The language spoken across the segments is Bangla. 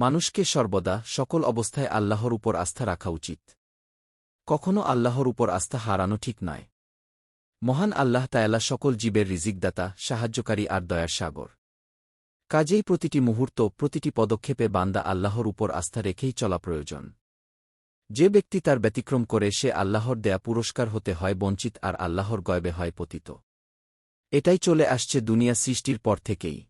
মানুষকে সর্বদা সকল অবস্থায় আল্লাহর উপর আস্থা রাখা উচিত। কখনও আল্লাহর উপর আস্থা হারানো ঠিক নয়। মহান আল্লাহ তায়ালা সকল জীবের রিজিকদাতা, সাহায্যকারী আর দয়ার সাগর। কাজেই প্রতিটি মুহূর্ত, প্রতিটি পদক্ষেপে বান্দা আল্লাহর উপর আস্থা রেখেই চলা প্রয়োজন। যে ব্যক্তি তার ব্যতিক্রম করে, সে আল্লাহর দেয়া পুরস্কার হতে হয় বঞ্চিত আর আল্লাহর গয়বে হয় পতিত। এটাই চলে আসছে দুনিয়া সৃষ্টির পর থেকেই।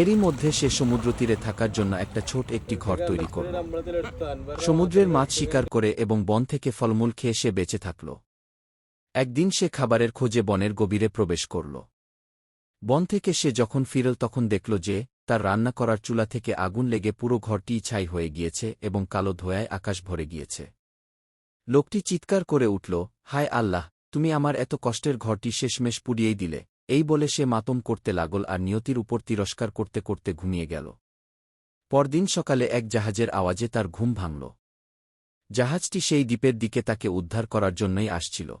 এরই মধ্যে সে সমুদ্র তীরে থাকার জন্য একটা ছোট একটি ঘর তৈরি করল। সমুদ্রের মাছ শিকার করে এবং বন থেকে ফলমূল খেয়ে সে বেঁচে থাকল। একদিন সে খাবারের খোঁজে বনের গভীরে প্রবেশ করল। বন থেকে সে যখন ফিরল তখন দেখল যে, তার রান্না করার চুলা থেকে আগুন লেগে পুরো ঘরটিই ছাই হয়ে গিয়েছে এবং কালো ধোয়ায় আকাশ ভরে গিয়েছে। লোকটি চিৎকার করে উঠল, হায় আল্লাহ, তুমি আমার এত কষ্টের ঘরটি শেষমেশ পুড়িয়েই দিলে। এই বলে সে মাতম করতে লাগল আর নিয়তির উপর তিরস্কার করতে করতে ঘুমিয়ে গেল। পরদিন সকালে এক জাহাজের আওয়াজে তার ঘুম ভাঙল। জাহাজটি সেই দ্বীপের দিকে তাকে উদ্ধার করার জন্যই আসছিল।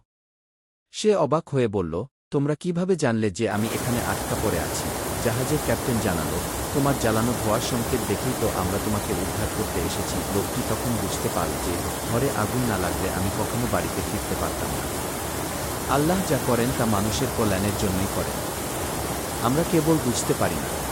সে অবাক হয়ে বলল, তোমরা কীভাবে জানলে যে আমি এখানে আটকা পড়ে আছি? জাহাজের ক্যাপ্টেন জানাল, তোমার জ্বালানো ধোয়ার সংকেত দেখেই তো আমরা তোমাকে উদ্ধার করতে এসেছি। লোকটি তখন বুঝতে পারল যে, ঘরে আগুন না লাগলে আমি কখনো বাড়িতে ফিরতে পারতাম না। আল্লাহ যা করেন তা মানুষের কল্যাণের জন্যই করেন। আমরা কেবল বুঝতে পারি না।